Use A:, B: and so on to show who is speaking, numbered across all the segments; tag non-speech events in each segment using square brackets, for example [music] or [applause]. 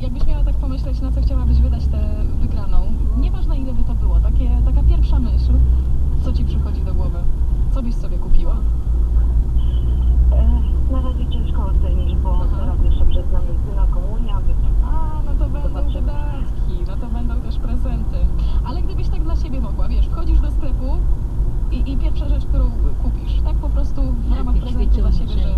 A: Jakbyś miała tak pomyśleć, na co chciałabyś wydać tę wygraną, nieważne ile by to było, takie, taka pierwsza myśl, co ci przychodzi do głowy? Co byś sobie kupiła?
B: E, na razie ciężko ocenić, bo
A: Aha.
B: teraz jeszcze przed nami syna komunia.
A: A, no to będą wydatki, no to będą też prezenty. Ale gdybyś tak dla siebie mogła, wiesz, wchodzisz do sklepu i, i pierwsza rzecz, którą kupisz, tak po prostu w ramach
C: tak,
A: prezentu dla siebie, że...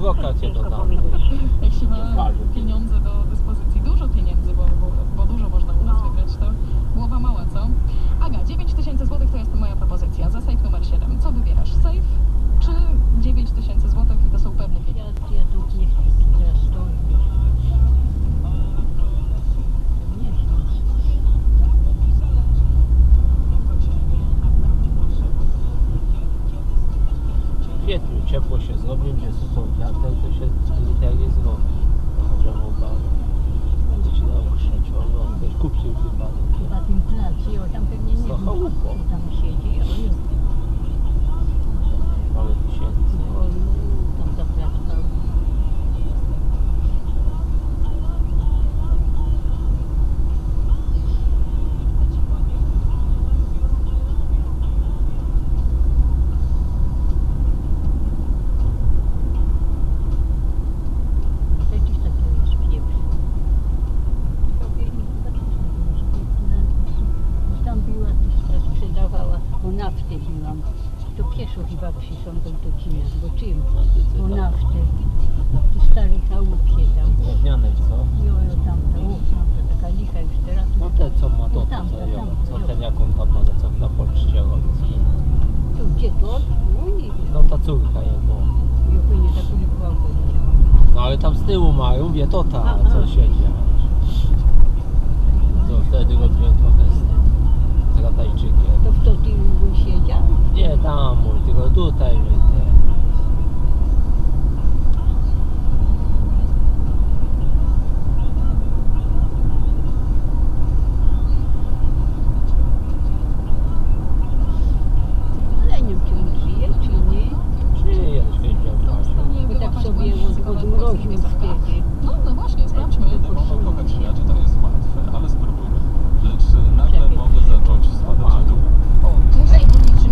B: wiem.
D: Ten brokat je
B: Ciężko
D: dodam.
B: powiedzieć.
A: Jak się ma pieniądze do dyspozycji, dużo pieniędzy, bo, bo, bo dużo można u nas
B: No.
A: wygrać, to głowa mała, co? Aga, 9 tysięcy złotych to jest moja propozycja, za safe numer 7. Co wybierasz, safe czy 9 tysięcy złotych i to są pewne
C: Ja,
A: pieniądze?
C: ja tu nie chcę teraz to. Nie chcę.
D: W kwietniu ciepło będzie sucho wiatek, to się literie zrobi. Drzewo bale. Będzie się dało krzyczeć, oglądać. Kupcie chyba.
C: Chyba tym placu, tam pewnie nie
D: chałupą.
C: kto tam siedzi, ale już.
D: Parę tysięcy.
C: O, tam zapraszał. Przecież takiego spieprz. Tam była, też tak sprzedawała, biłam. To pieszo chyba przysądzą do kina, bo czym? Bo naftę. Tu stali chałupie tam.
D: Drewnianej, co?
C: Jojo tamta, o, tamta taka licha już teraz.
D: No te co ma to,
C: Tamta,
D: co ją,
C: tamta,
D: co
C: jo.
D: ten jaką tam ma, co na poczcie robi.
C: To gdzie to? No nie.
D: No ta córka jego.
C: Ja pewnie taką lichwałkę.
D: No ale tam z tyłu mają, wie to ta, co siedzi. To wtedy robiłem trochę
C: To w to ty siedział?
D: Nie tam mój, tylko tutaj mnie te.
C: Ale nie wiem, czy on żyje, czy nie.
D: Czy jest wiedział właśnie.
A: Nie
C: Bo tak sobie odmroził
A: polskich językach.
C: wtedy.
A: No, no właśnie, sprawdźmy.
E: Kochać inaczej to jest łatwe, ale spróbujmy. Lecz nagle
C: Czekaj.
E: mogę zacząć spadać w dół.
C: Tutaj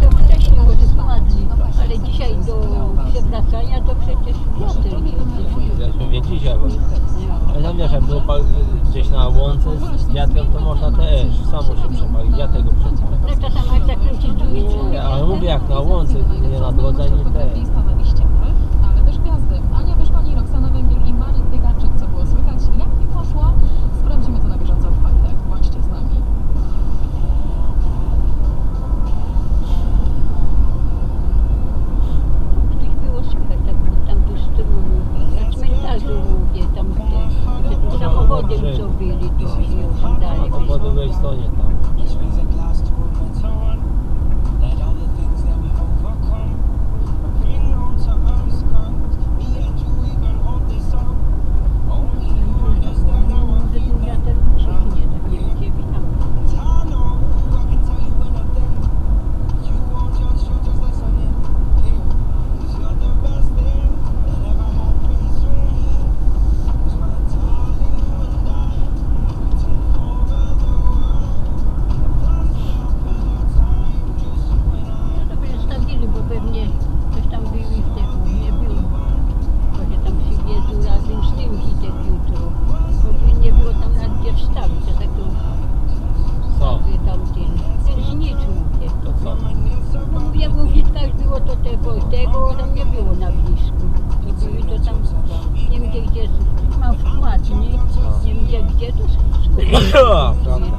C: to wcześniej może spadli, ale dzisiaj do przewracania to przecież wiatr jest.
D: Zresztą wie dzisiaj, bo
C: Ja.
D: ale tam wiesz, jak było gdzieś na łące z wiatrem, to można też samo się przepalić, ja tego przepalić.
C: No czasami jak zakręcić drzwi,
D: Nie, ale mówię jak na łące, nie na drodze, ani te.
A: Lista na liściach, ale też gwiazdy. Ania Wyszkoni, Roxana Węgiel i Marek Biegarczyk, co było słychać. Jak mi poszło? Sprawdzimy to na bieżąco w faktach. Bądźcie z nami.
C: Coś było słychać, tak, tam tu z tyłu, na cmentarzu mówię, tam te, te, te samochodem co byli, to się tam dalej.
D: A po drugiej stronie tam.
C: Może ten wiatr ucichnie, tak nie wiem, gdzie tam. No to przestawili, bo pewnie coś tam byli w tego, nie było. Może tam przywiezł razem z tym witek jutro. Bo by nie było tam na gdzie wstawić, a tak to
D: Co?
C: sobie tam ten, ten znicz mówię.
D: To co?
C: No mówię, bo w Witkach było to tego, tego tam nie było na blisku. To były to tam, nie wiem gdzie, gdzie, mam wkład, nie? Nie wiem gdzie, gdzie to [coughs] skąd.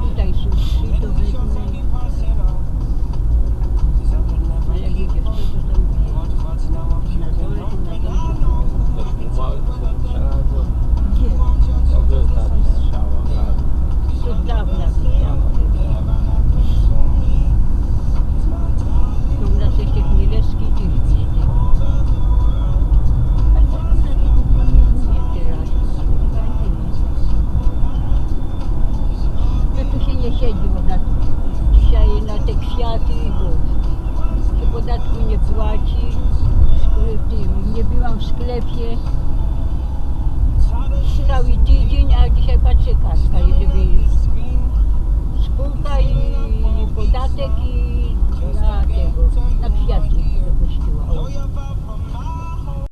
C: podatku nie płaci, nie byłam w sklepie. Cały tydzień, a dzisiaj patrzę kartka, żeby spółka i podatek i